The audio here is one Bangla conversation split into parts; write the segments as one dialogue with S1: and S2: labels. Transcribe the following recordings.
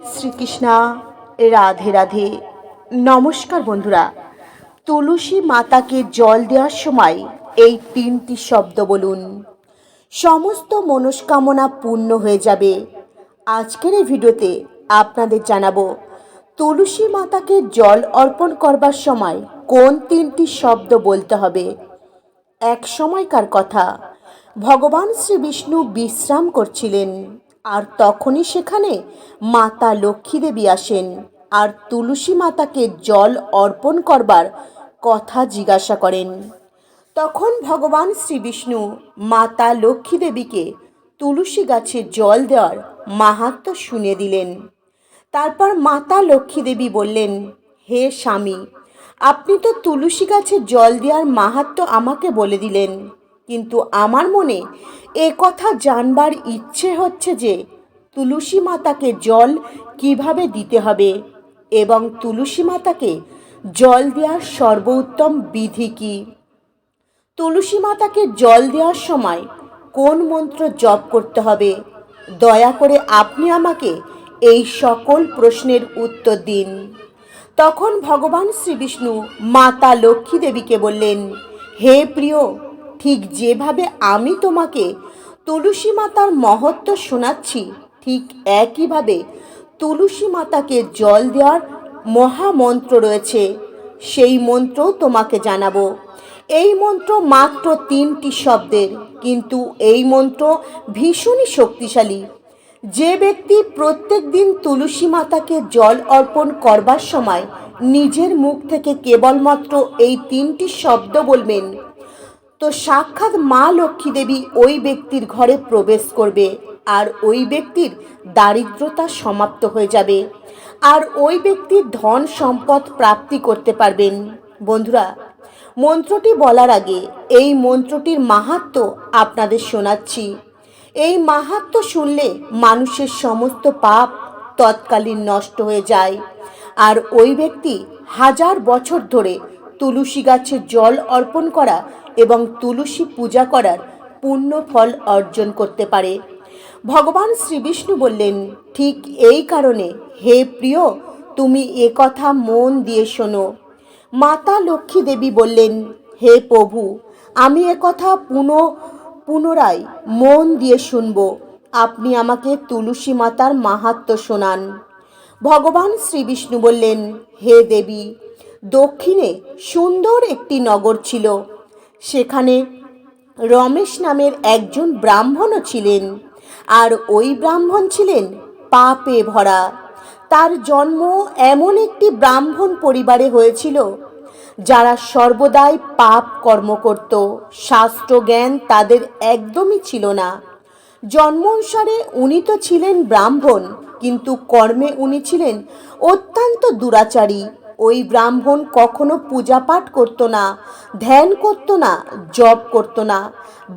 S1: শ্রীকৃষ্ণা, রাধে রাধে। নমস্কার বন্ধুরা। তুলসী মাতাকে জল দেওয়ার সময় এই তিনটি শব্দ বলুন। সমস্ত মনস্কামনা পূর্ণ হয়ে যাবে। আজকের এই ভিডিওতে আপনাদের জানাব, তুলসী মাতাকে জল অর্পণ করবার সময় কোন তিনটি শব্দ বলতে হবে? এক সময়কার কথা। ভগবান শ্রী বিষ্ণু বিশ্রাম করছিলেন। আর তখনই সেখানে মাতা লক্ষ্মী দেবী আসেন। আর তুলসী মাতাকে জল অর্পণ করবার কথা জিজ্ঞাসা করেন। তখন ভগবান শ্রী বিষ্ণু মাতা লক্ষ্মী দেবীকে তুলসী গাছে জল দেওয়ার মাহাত্ম্য শুনে দিলেন। তারপর মাতা লক্ষ্মী দেবী বললেন, হে স্বামী, আপনি তো তুলসী গাছে জল দেওয়ার মাহাত্ম্য আমাকে বলে দিলেন। কিন্তু আমার মনে এ কথা জানবার ইচ্ছে হচ্ছে যে তুলসী মাতাকে জল কীভাবে দিতে হবে এবং তুলসী মাতাকে জল দেওয়ার সর্বোত্তম বিধি কী? তুলসী মাতাকে জল দেওয়ার সময় কোন মন্ত্র জপ করতে হবে? দয়া করে আপনি আমাকে এই সকল প্রশ্নের উত্তর দিন। তখন ভগবান শ্রী বিষ্ণু মাতা লক্ষ্মী দেবীকে বললেন, হে প্রিয় ঠিক যেভাবে আমি তোমাকে তুলসী মাতার মহত্ব শোনাচ্ছি, ঠিক একইভাবে তুলসী মাতাকে জল দেওয়ার মহামন্ত্র রয়েছে। সেই মন্ত্র তোমাকে জানাব। এই মন্ত্র মাত্র তিনটি শব্দের, কিন্তু এই মন্ত্র ভীষণই শক্তিশালী। যে ব্যক্তি প্রত্যেক দিন তুলসী মাতাকে জল অর্পণ করবার সময় নিজের মুখ থেকে কেবলমাত্র এই তিনটি শব্দ বলবেন তো সাক্ষাৎ মা লক্ষ্মী দেবী ওই ব্যক্তির ঘরে প্রবেশ করবে আর ওই ব্যক্তির দারিদ্রতা সমাপ্ত হয়ে যাবে। আর ওই ব্যক্তির ধন সম্পদ প্রাপ্তি করতে পারবেন। বন্ধুরা, মন্ত্রটি বলার আগে এই মন্ত্রটির মাহাত্ম আপনাদের শোনাচ্ছি। এই মাহাত্ম শুনলে মানুষের সমস্ত পাপ তৎকালীন নষ্ট হয়ে যায়। আর ওই ব্যক্তি হাজার বছর ধরে তুলসী গাছে জল অর্পণ করা এবং তুলসী পূজা করার পূর্ণ ফল অর্জন করতে পারে। ভগবান শ্রীবিষ্ণু বললেন, ঠিক এই কারণে, হে প্রিয়, তুমি এ কথা মন দিয়ে শোনো। মাতা লক্ষ্মী দেবী বললেন, হে প্রভু, আমি এ কথা পুনঃ, পুনরায় মন দিয়ে শুনব। আপনি আমাকে তুলসী মাতার মাহাত্ম শোনান। ভগবান শ্রীবিষ্ণু বললেন, হে দেবী, দক্ষিণে সুন্দর একটি নগর ছিল। সেখানে রমেশ নামের একজন ব্রাহ্মণও ছিলেন, আর ওই ব্রাহ্মণ ছিলেন পাপে ভরা। তার জন্ম এমন একটি ব্রাহ্মণ পরিবারে হয়েছিল, যারা সর্বদাই পাপ কর্ম করত শাস্ত্র জ্ঞান তাদের একদমই ছিল না। জন্ম অনুসারে উনি তো ছিলেন ব্রাহ্মণ, কিন্তু কর্মে উনি ছিলেন অত্যন্ত দুরাচারী ওই ব্রাহ্মণ কখনো পূজা পাঠ করতো না, ধ্যান করতো না, জপ করতো না,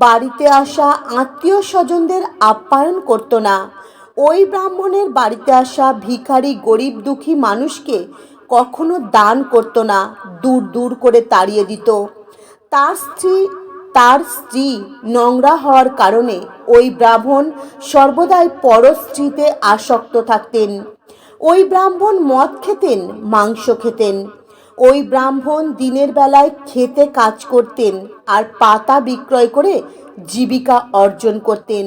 S1: বাড়িতে আসা আত্মীয় স্বজনদের আপ্যায়ন করতো না। ওই ব্রাহ্মণের বাড়িতে আসা ভিখারি গরিব দুঃখী মানুষকে কখনো দান করতো না, দূর দূর করে তাড়িয়ে দিত। তার স্ত্রী তার স্ত্রী নোংরা হওয়ার কারণে ওই ব্রাহ্মণ সর্বদাই পরস্ত্রীতে আসক্ত থাকতেন। ওই ব্রাহ্মণ মদ খেতেন, মাংস খেতেন। ওই ব্রাহ্মণ দিনের বেলায় খেতে কাজ করতেন আর পাতা বিক্রয় করে জীবিকা অর্জন করতেন।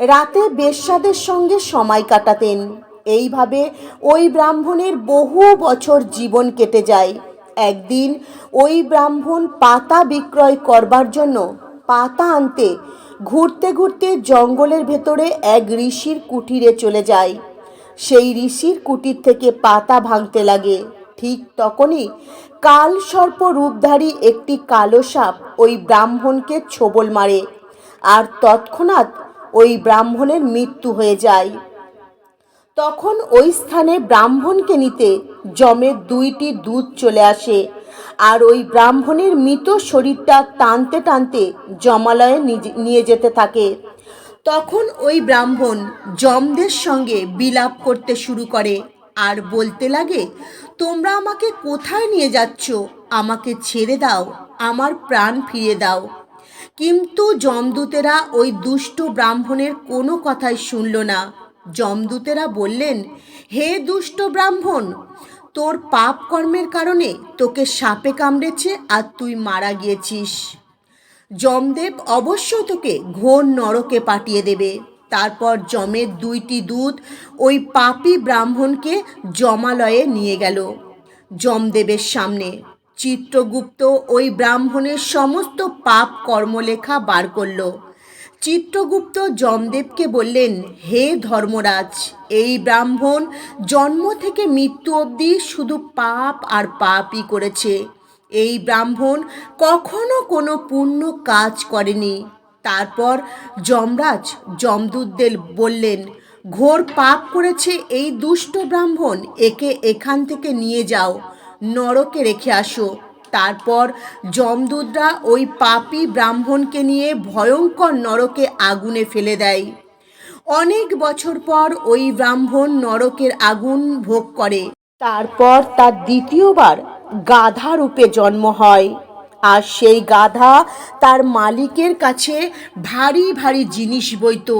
S1: রাতে বেশ্যাদের সঙ্গে সময় কাটাতেন। এইভাবে ওই ব্রাহ্মণের বহু বছর জীবন কেটে যায়। একদিন ওই ব্রাহ্মণ পাতা বিক্রয় করবার জন্য পাতা আনতে ঘুরতে ঘুরতে জঙ্গলের ভেতরে এক ঋষির কুটিরে চলে যায়। সেই ঋষির কুটির থেকে পাতা ভাঙতে লাগে। ঠিক তখনই কাল সর্প রূপধারী একটি কালো সাপ ওই ব্রাহ্মণকে ছোবল মারে আর তৎক্ষণাৎ ওই ব্রাহ্মণের মৃত্যু হয়ে যায়। তখন ওই স্থানে ব্রাহ্মণকে নিতে জমের দুইটি দুধ চলে আসে আর ওই ব্রাহ্মণের মৃত শরীরটা টানতে টানতে জমালয়ে নিয়ে যেতে থাকে। তখন ওই ব্রাহ্মণ জমদের সঙ্গে বিলাপ করতে শুরু করে আর বলতে লাগে, তোমরা আমাকে কোথায় নিয়ে যাচ্ছ? আমাকে ছেড়ে দাও, আমার প্রাণ ফিরিয়ে দাও। কিন্তু যমদূতেরা ওই দুষ্ট ব্রাহ্মণের কোনো কথাই শুনল না। যমদূতেরা বললেন, হে দুষ্ট ব্রাহ্মণ, তোর পাপ কর্মের কারণে তোকে সাপে কামড়েছে আর তুই মারা গিয়েছিস। যমদেব অবশ্য তোকে ঘোর নরকে পাঠিয়ে দেবে। তারপর যমের দুইটি দূত ওই পাপি ব্রাহ্মণকে জমালয়ে নিয়ে গেল যমদেবের সামনে। চিত্রগুপ্ত ওই ব্রাহ্মণের সমস্ত পাপ কর্মলেখা বার করল। চিত্রগুপ্ত যমদেবকে বললেন, হে ধর্মরাজ, এই ব্রাহ্মণ জন্ম থেকে মৃত্যু অবধি শুধু পাপ আর পাপই করেছে। এই ব্রাহ্মণ কখনো কোনো পুণ্য কাজ করেনি। তারপর যমরাজ যমদূতদের বললেন, ঘোর পাপ করেছে এই দুষ্ট ব্রাহ্মণ, একে এখান থেকে নিয়ে যাও, নরকে রেখে আসো। তারপর যমদূতরা ওই পাপি ব্রাহ্মণকে নিয়ে ভয়ঙ্কর নরকে আগুনে ফেলে দেয়। অনেক বছর পর ওই ব্রাহ্মণ নরকের আগুন ভোগ করে। তারপর তার দ্বিতীয়বার গাধা রূপে জন্ম হয়। আর সেই গাধা তার মালিকের কাছে ভারী ভারী জিনিস বইত।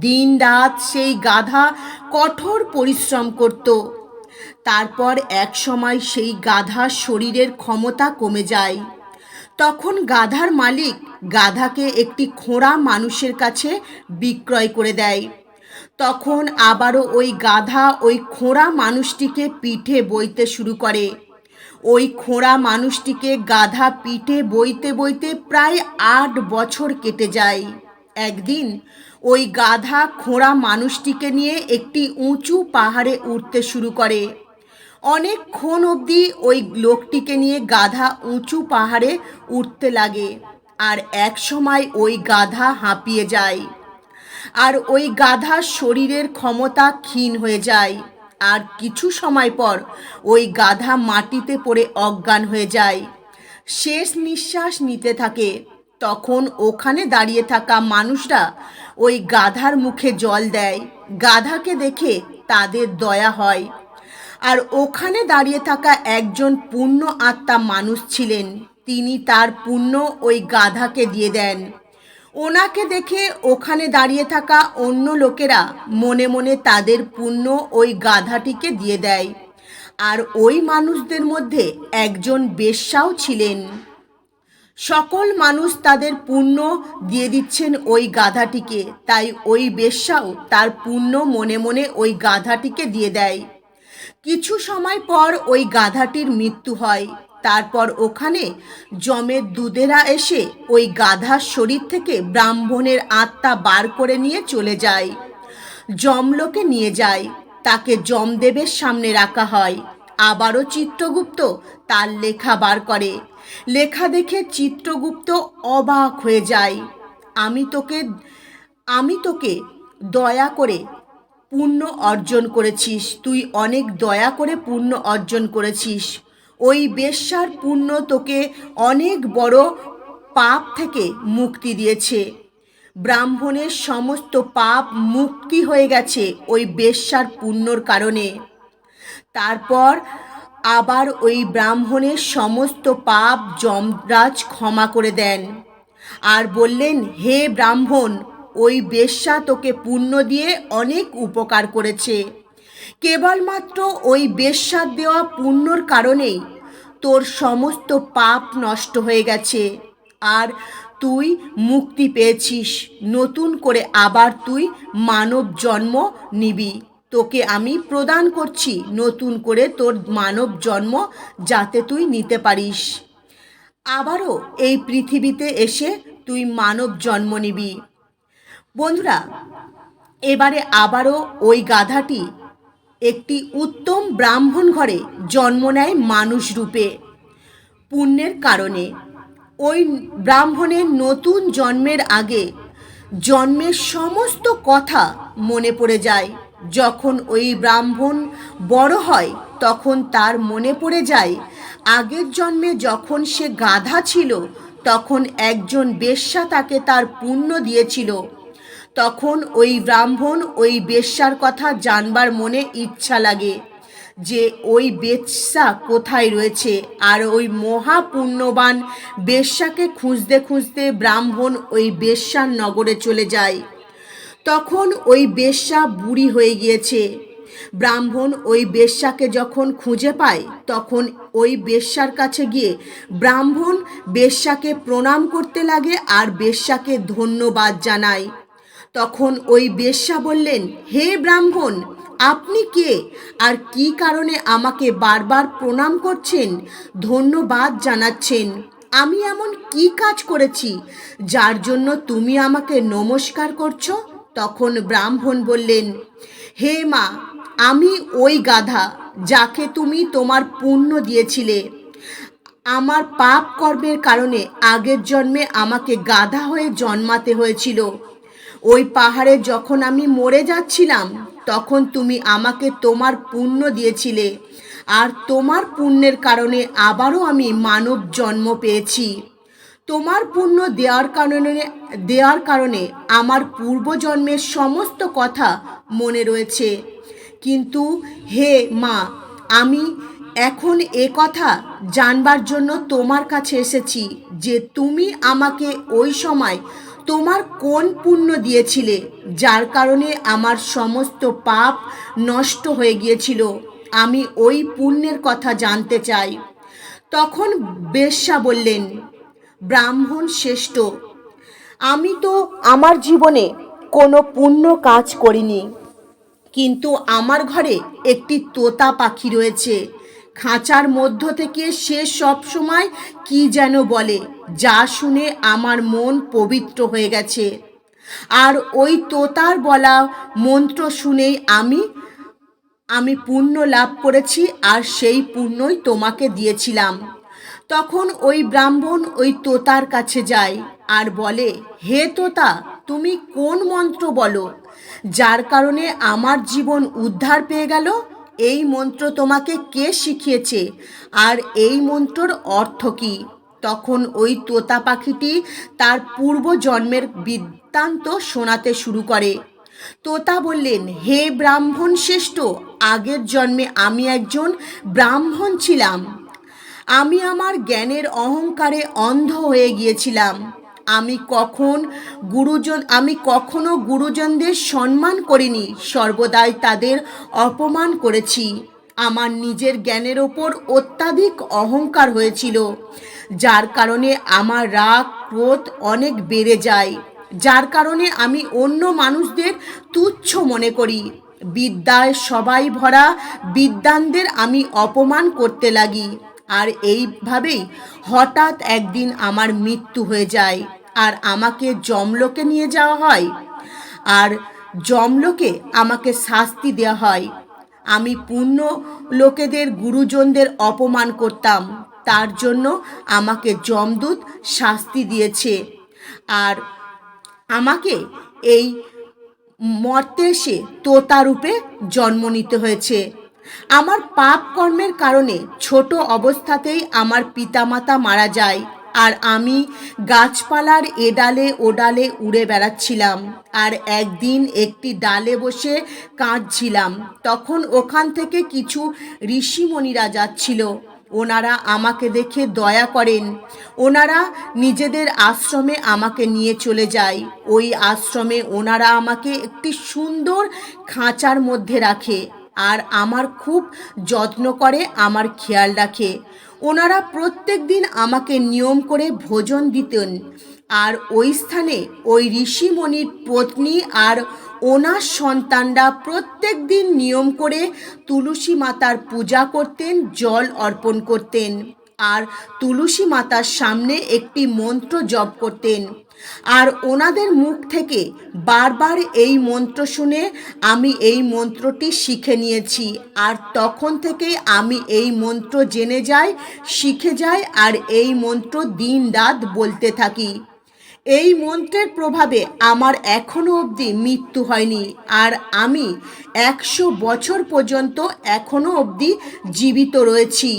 S1: দিন রাত সেই গাধা কঠোর পরিশ্রম করত। তারপর এক সময় সেই গাধার শরীরের ক্ষমতা কমে যায়। তখন গাধার মালিক গাধাকে একটি খোঁড়া মানুষের কাছে বিক্রয় করে দেয়। তখন আবারও ওই গাধা ওই খোঁড়া মানুষটিকে পিঠে বইতে শুরু করে। ওই খোঁড়া মানুষটিকে গাধা পিঠে বইতে বইতে প্রায় আট বছর কেটে যায়। একদিন ওই গাধা খোঁড়া মানুষটিকে নিয়ে একটি উঁচু পাহাড়ে উঠতে শুরু করে। অনেকক্ষণ অবধি ওই লোকটিকে নিয়ে গাধা উঁচু পাহাড়ে উঠতে লাগে আর এক সময় ওই গাধা হাঁপিয়ে যায়। আর ওই গাধার শরীরের ক্ষমতা ক্ষীণ হয়ে যায়। আর কিছু সময় পর ওই গাধা মাটিতে পড়ে অজ্ঞান হয়ে যায়। শেষ নিঃশ্বাস নিতে থাকে। তখন ওখানে দাঁড়িয়ে থাকা মানুষরা ওই গাধার মুখে জল দেয়। গাধাকে দেখে তাদের দয়া হয়। আর ওখানে দাঁড়িয়ে থাকা একজন পূর্ণ আত্মা মানুষ ছিলেন। তিনি তার পুণ্য ওই গাধাকে দিয়ে দেন। ওনাকে দেখে ওখানে দাঁড়িয়ে থাকা অন্য লোকেরা মনে মনে তাদের পুণ্য ওই গাধাটিকে দিয়ে দেয়। আর ওই মানুষদের মধ্যে একজন বেশ্যাও ছিলেন। সকল মানুষ তাদের পুণ্য দিয়ে দিচ্ছেন ওই গাধাটিকে, তাই ওই বেশ্যাও তার পুণ্য মনে মনে ওই গাধাটিকে দিয়ে দেয়। কিছু সময় পর ওই গাধাটির মৃত্যু হয়। তারপর ওখানে জমের দুধেরা এসে ওই গাধার শরীর থেকে ব্রাহ্মণের আত্মা বার করে নিয়ে চলে যায়। যমলোকে নিয়ে যায়। তাকে যমদেবের সামনে রাখা হয়। আবারও চিত্রগুপ্ত তার লেখা বার করে। লেখা দেখে চিত্রগুপ্ত অবাক হয়ে যায়। আমি তোকে আমি তোকে দয়া করে পুণ্য অর্জন করেছিস। তুই অনেক দয়া করে পুণ্য অর্জন করেছিস। ওই বেশ্যার পুণ্য তোকে অনেক বড় পাপ থেকে মুক্তি দিয়েছে। ব্রাহ্মণের সমস্ত পাপ মুক্তি হয়ে গেছে ওই বেশ্যার পুণ্যর কারণে। তারপর আবার ওই ব্রাহ্মণের সমস্ত পাপ যমরাজ ক্ষমা করে দেন। আর বললেন, হে ব্রাহ্মণ, ওই বেশ্যা তোকে পুণ্য দিয়ে অনেক উপকার করেছে। কেবলমাত্র ওই বেশ্যার দেওয়া পুণ্যর কারণেই তোর সমস্ত পাপ নষ্ট হয়ে গেছে। আর তুই মুক্তি পেয়েছিস। নতুন করে আবার তুই মানব জন্ম নিবি। তোকে আমি প্রদান করছি নতুন করে তোর মানব জন্ম যাতে তুই নিতে পারিস। আবারও এই পৃথিবীতে এসে তুই মানব জন্ম নিবি। বন্ধুরা, এবারে আবারও ওই গাধাটি একটি উত্তম ব্রাহ্মণ ঘরে জন্ম নেয় মানুষ রূপে। পুণ্যের কারণে ওই ব্রাহ্মণের নতুন জন্মের আগে জন্মের সমস্ত কথা মনে পড়ে যায়। যখন ওই ব্রাহ্মণ বড় হয়, তখন তার মনে পড়ে যায়, আগের জন্মে যখন সে গাধা ছিল, তখন একজন বেশ্যা তাকে তার পুণ্য দিয়েছিল। তখন ওই ব্রাহ্মণ ওই বেশ্যার কথা জানবার মনে ইচ্ছা লাগে যে ওই বেশ্যা কোথায় রয়েছে আর ওই মহাপুণ্যবান বেশ্যাকে খুঁজতে খুঁজতে ব্রাহ্মণ ওই বেশ্যার নগরে চলে যায়। তখন ওই বেশ্যা বুড়ি হয়ে গিয়েছে। ব্রাহ্মণ ওই বেশ্যাকে যখন খুঁজে পায়, তখন ওই বেশ্যার কাছে গিয়ে ব্রাহ্মণ বেশ্যাকে প্রণাম করতে লাগে আর বেশ্যাকে ধন্যবাদ জানায়। তখন ওই বেশ্যা বললেন, হে ব্রাহ্মণ, আপনি কে? আর কি কারণে আমাকে বারবার প্রণাম করছেন, ধন্যবাদ জানাচ্ছেন? আমি এমন কি কাজ করেছি, যার জন্য তুমি আমাকে নমস্কার করছ? তখন ব্রাহ্মণ বললেন, হে মা, আমি ওই গাধা যাকে তুমি তোমার পুণ্য দিয়েছিলে। আমার পাপ কর্মের কারণে আগের জন্মে আমাকে গাধা হয়ে জন্মাতে হয়েছিল। ওই পাহাড়ে যখন আমি মরে যাচ্ছিলাম, তখন তুমি আমাকে তোমার পুণ্য দিয়েছিলে। আর তোমার পুণ্যের কারণে আবারও আমি মানব জন্ম পেয়েছি। তোমার পুণ্য দেওয়ার কারণে দেওয়ার কারণে আমার পূর্বজন্মের সমস্ত কথা মনে রয়েছে। কিন্তু হে মা, আমি এখন এ কথা জানবার জন্য তোমার কাছে এসেছি যে তুমি আমাকে ওই সময় তোমার কোন পুণ্য দিয়েছিলে? যার কারণে আমার সমস্ত পাপ নষ্ট হয়ে গিয়েছিল। আমি ওই পুণ্যের কথা জানতে চাই। তখন বেশ্যা বললেন, ব্রাহ্মণ শ্রেষ্ঠ। আমি তো আমার জীবনে কোনো পুণ্য কাজ করিনি। কিন্তু আমার ঘরে একটি তোতা পাখি রয়েছে। খাঁচার মধ্য থেকে সে সব সময় কি যেন বলে, যা শুনে আমার মন পবিত্র হয়ে গেছে। আর ওই তোতার বলা মন্ত্র শুনেই আমি আমি পুণ্য লাভ করেছি আর সেই পুণ্যই তোমাকে দিয়েছিলাম। তখন ওই ব্রাহ্মণ ওই তোতার কাছে যায় আর বলে, হে তোতা, তুমি কোন মন্ত্র বলো, যার কারণে আমার জীবন উদ্ধার পেয়ে গেল? এই মন্ত্র তোমাকে কে শিখিয়েছে? আর এই মন্ত্রর অর্থ কী? তখন ওই তোতা পাখিটি তার পূর্ব জন্মের বৃত্তান্ত শোনাতে শুরু করে। তোতা বললেন, হে ব্রাহ্মণ শ্রেষ্ঠ, আগের জন্মে আমি একজন ব্রাহ্মণ ছিলাম। আমি আমার জ্ঞানের অহংকারে অন্ধ হয়ে গিয়েছিলাম। আমি কখন গুরুজন, আমি কখনো গুরুজনদের সম্মান করিনি, সর্বদাই তাদের অপমান করেছি। আমার নিজের জ্ঞানের ওপর অত্যাধিক অহংকার হয়েছিল, যার কারণে আমার রাগ, ক্রোধ অনেক বেড়ে যায়। যার কারণে আমি অন্য মানুষদের তুচ্ছ মনে করি। বিদ্যায় সবাই ভরা বিদ্যানদের আমি অপমান করতে লাগি। আর এইভাবেই হঠাৎ একদিন আমার মৃত্যু হয়ে যায়। আর আমাকে জমলোকে নিয়ে যাওয়া হয়। আর জমলোকে আমাকে শাস্তি দেওয়া হয়। আমি পূর্ণ লোকেদের গুরুজনদের অপমান করতাম। তার জন্য আমাকে যমদূত শাস্তি দিয়েছে। আর আমাকে এই মর্তে এসে তোতারূপে জন্ম নিতে হয়েছে। আমার পাপ কর্মের কারণে ছোট অবস্থাতেই আমার পিতামাতা মারা যায়। আর আমি গাছপালার এ ডালে ও ডালে উড়ে বেড়াচ্ছিলাম। আর একদিন একটি ডালে বসে কাঁদছিলাম। তখন ওখান থেকে কিছু ঋষিমণিরা যাচ্ছিল। ওনারা আমাকে দেখে দয়া করেন। ওনারা নিজেদের আশ্রমে আমাকে নিয়ে চলে যায়। ওই আশ্রমে ওনারা আমাকে একটি সুন্দর খাঁচার মধ্যে রাখে। আর আমার খুব যত্ন করে, আমার খেয়াল রাখে। ওনারা প্রত্যেক দিন আমাকে নিয়ম করে ভোজন দিতেন। আর ওই স্থানে ওই ঋষিমণির পত্নী আর ওনার সন্তানরা প্রত্যেক দিন নিয়ম করে তুলসী মাতার পূজা করতেন, জল অর্পণ করতেন। আর তুলসী মাতার সামনে একটি মন্ত্র জপ করতেন। আর ওনাদের মুখ থেকে বারবার এই মন্ত্র শুনে আমি এই মন্ত্রটি শিখে নিয়েছি। আর তখন থেকেই আমি এই মন্ত্র জেনে যাই, শিখে যাই আর এই মন্ত্র দিন রাত বলতে থাকি। এই মন্ত্রের প্রভাবে আমার এখনও অবধি মৃত্যু হয়নি আর আমি একশো বছর পর্যন্ত এখনও অবধি জীবিত রয়েছি।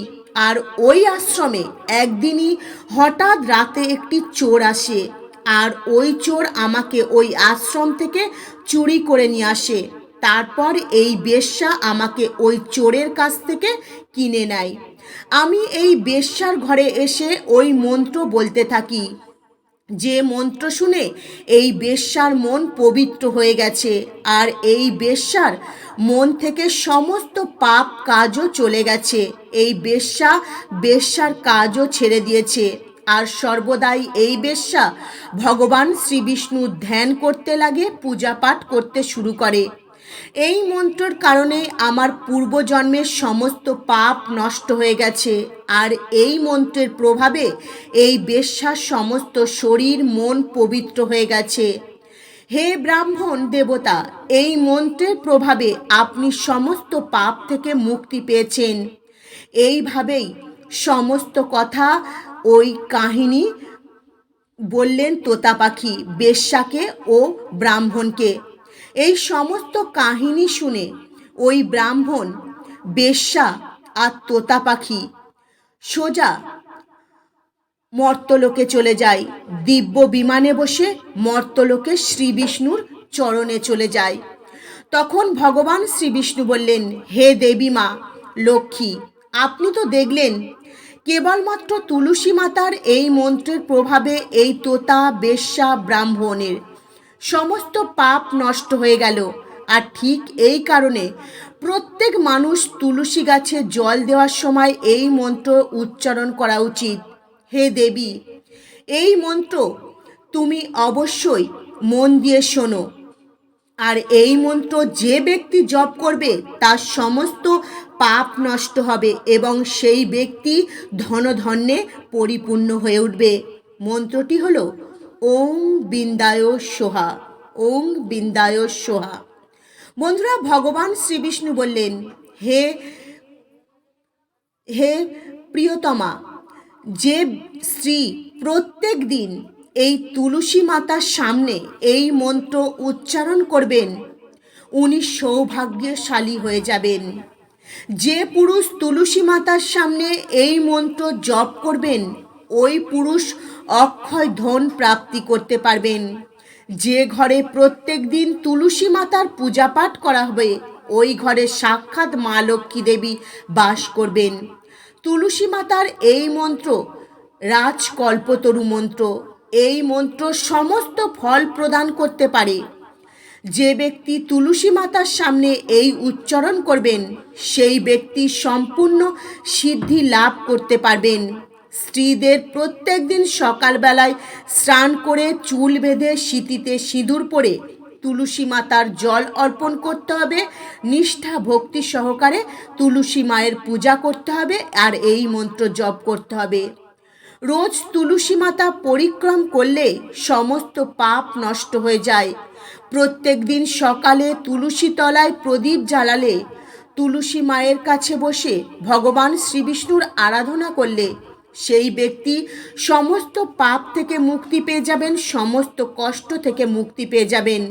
S1: আর ওই আশ্রমে একদিনই হঠাৎ রাতে একটি চোর আসে। আর ওই চোর আমাকে ওই আশ্রম থেকে চুরি করে নিয়ে আসে। তারপর এই বেশ্যা আমাকে ওই চোরের কাছ থেকে কিনে নেয়। আমি এই বেশ্যার ঘরে এসে ওই মন্ত্র বলতে থাকি। যে মন্ত্র শুনে এই বেশ্যার মন পবিত্র হয়ে গেছে আর এই বেশ্যার মন থেকে সমস্ত পাপ কাজও চলে গেছে। এই বেশ্যা বেশ্যার কাজও ছেড়ে দিয়েছে। আর সর্বদাই এই বেশ্যা। ভগবান শ্রী বিষ্ণু ধ্যান করতে লাগে পূজা পাঠ করতে শুরু করে। এই মন্ত্রর কারণে আমার পূর্বজন্মের সমস্ত পাপ নষ্ট হয়ে গেছে। আর এই মন্ত্রের প্রভাবে এই বেশ্যার সমস্ত শরীর, মন পবিত্র হয়ে গেছে। হে ব্রাহ্মণ দেবতা, এই মন্ত্রের প্রভাবে আপনি সমস্ত পাপ থেকে মুক্তি পেয়েছেন। এইভাবেই সমস্ত কথা ওই কাহিনী বললেন তোতা পাখি বেশ্যাকে ও ব্রাহ্মণকে। এই সমস্ত কাহিনী শুনে ওই ব্রাহ্মণ, বেশ্যা আর তোতা পাখি সোজা মর্তলোকে চলে যায়। দিব্য বিমানে বসে মর্তলোকে শ্রী বিষ্ণুর চরণে চলে যায়। তখন ভগবান শ্রী বিষ্ণু বললেন, হে দেবী মা লক্ষ্মী, আপনি তো দেখলেন কেবলমাত্র তুলসী মাতার এই মন্ত্রের প্রভাবে এই তোতা, বেশ্যা, ব্রাহ্মণের সমস্ত পাপ নষ্ট হয়ে গেল। আর ঠিক এই কারণে প্রত্যেক মানুষ তুলসী গাছে জল দেওয়ার সময় এই মন্ত্র উচ্চারণ করা উচিত। হে দেবী, এই মন্ত্র তুমি অবশ্যই মন দিয়ে শোনো। আর এই মন্ত্র যে ব্যক্তি জপ করবে, তার সমস্ত পাপ নষ্ট হবে এবং সেই ব্যক্তি ধনধন্যে পরিপূর্ণ হয়ে উঠবে। মন্ত্রটি হল, ওং বিন্দায় সোহা, ওং বিন্দায় সোহা। বন্ধুরা, ভগবান শ্রী বিষ্ণু বললেন, হে হে প্রিয়তমা, যে স্ত্রী প্রত্যেক দিন এই তুলসী মাতার সামনে এই মন্ত্র উচ্চারণ করবেন, উনি সৌভাগ্যশালী হয়ে যাবেন। যে পুরুষ তুলসী মাতার সামনে এই মন্ত্র জপ করবেন, ওই পুরুষ অক্ষয় ধন প্রাপ্তি করতে পারবেন। যে ঘরে প্রত্যেক দিন তুলসী মাতার পূজা পাঠ করা হবে, ওই ঘরে সাক্ষাৎ মা লক্ষ্মী দেবী বাস করবেন। তুলসী মাতার এই মন্ত্র রাজকল্পতরু মন্ত্র, এই মন্ত্র সমস্ত ফল প্রদান করতে পারে। যে ব্যক্তি তুলসী মাতার সামনে এই উচ্চারণ করবেন, সেই ব্যক্তি সম্পূর্ণ সিদ্ধি লাভ করতে পারবেন। স্ত্রীদের প্রত্যেক দিন সকালবেলায় স্নান করে চুল বেঁধে শীতিতে সিঁদুর পরে তুলসী মাতার জল অর্পণ করতে হবে, নিষ্ঠা ভক্তি সহকারে তুলসী মায়ের পূজা করতে হবে আর এই মন্ত্র জপ করতে হবে। রোজ তুলসী মাতা পরিক্রম করলে সমস্ত পাপ নষ্ট হয়ে যায়। প্রত্যেক দিন সকালে তুলসী তলায় প্রদীপ জ্বালালে, তুলসী মায়ের কাছে বসে ভগবান শ্রীবিষ্ণুর আরাধনা করলে, সেই ব্যক্তি সমস্ত পাপ থেকে মুক্তি পেয়ে যাবেন, সমস্ত কষ্ট থেকে মুক্তি পেয়ে যাবেন।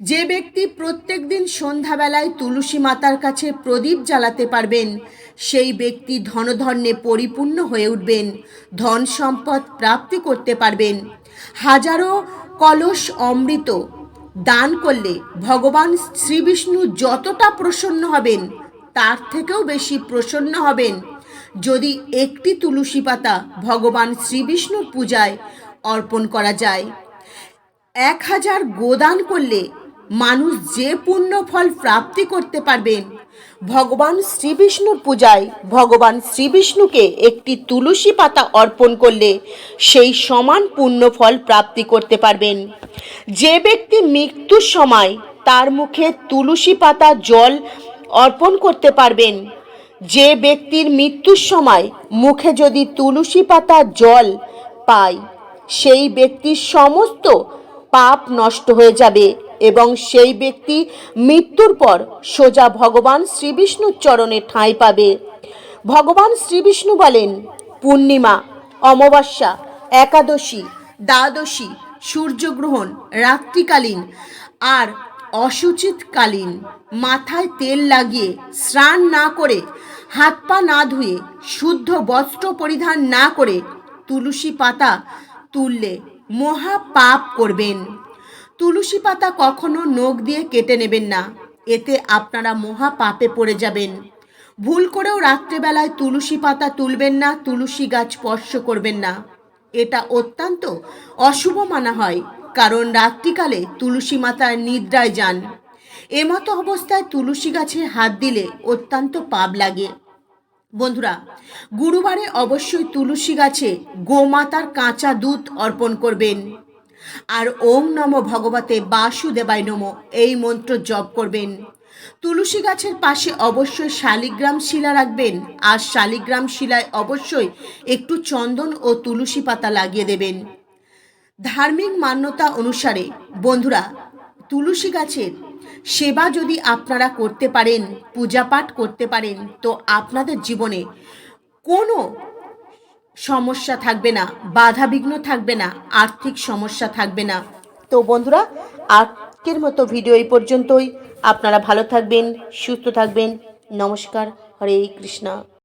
S1: যে ব্যক্তি প্রত্যেক দিন সন্ধ্যাবেলায় তুলসী মাতার কাছে প্রদীপ জ্বালাতে পারবেন সেই ব্যক্তি ধনধন্যে পরিপূর্ণ হয়ে উঠবেন, ধন সম্পদ প্রাপ্তি করতে পারবেন। হাজারো কলস অমৃত দান করলে ভগবান শ্রীবিষ্ণু যতটা প্রসন্ন হবেন, তার থেকেও বেশি প্রসন্ন হবেন। যদি একটি তুলসী পাতা ভগবান শ্রীবিষ্ণুর পূজায় অর্পণ করা যায়, এক হাজার গোদান করলে মানুষ যে পুণ্য ফল প্রাপ্তি করতে পারবেন, ভগবান শ্রীবিষ্ণুর পূজায় ভগবান শ্রীবিষ্ণুকে একটি তুলসী পাতা অর্পণ করলে সেই সমান পুণ্য ফল প্রাপ্তি করতে পারবেন। যে ব্যক্তি মৃত্যুর সময় তার মুখে তুলসী পাতা জল অর্পণ করতে পারবেন, যে ব্যক্তির মৃত্যুর সময় মুখে যদি তুলসী পাতা জল পায়, সেই ব্যক্তির সমস্ত পাপ নষ্ট হয়ে যাবে। এবং সেই ব্যক্তি মৃত্যুর পর সোজা ভগবান শ্রীবিষ্ণুর চরণে ঠাঁই পাবে। ভগবান শ্রীবিষ্ণু বলেন, পূর্ণিমা, অমাবস্যা, একাদশী, দ্বাদশী, সূর্যগ্রহণ, রাত্রিকালীন আর অসুচিতকালীন মাথায় তেল লাগিয়ে স্নান না করে, হাত পা না ধুয়ে, শুদ্ধ বস্ত্র পরিধান না করে তুলসী পাতা তুললে মহা পাপ করবেন। তুলসী পাতা কখনো নখ দিয়ে কেটে নেবেন না। এতে আপনারা মহা পাপে পড়ে যাবেন। ভুল করেও রাত্রেবেলায় তুলসী পাতা তুলবেন না, তুলসী গাছ স্পর্শ করবেন না। এটা অত্যন্ত অশুভ মানা হয়, কারণ রাত্রিকালে তুলসী মাতার নিদ্রায় যান। এমতো অবস্থায় তুলসী গাছে হাত দিলে অত্যন্ত পাপ লাগে। বন্ধুরা, গুরুবারে অবশ্যই তুলসী গাছে গোমাতার কাঁচা দুধ অর্পণ করবেন। আর ওম নম ভগবতে বাসুদেবায় নম। এই মন্ত্র জপ করবেন। তুলসী গাছের পাশে অবশ্যই শালিগ্রাম শিলা রাখবেন। আর শালিগ্রাম শিলায় অবশ্যই একটু চন্দন ও তুলসী পাতা লাগিয়ে দেবেন। ধার্মিক মান্যতা অনুসারে, বন্ধুরা, তুলসী গাছের সেবা যদি আপনারা করতে পারেন, পূজাপাঠ করতে পারেন, তো আপনাদের জীবনে কোনো সমস্যা থাকবে না বাধা বিঘ্ন থাকবে না, আর্থিক সমস্যা থাকবে না। তো বন্ধুরা, আজকের মতো ভিডিও এই পর্যন্তই। আপনারা ভালো থাকবেন, সুস্থ থাকবেন। নমস্কার, হরে কৃষ্ণা।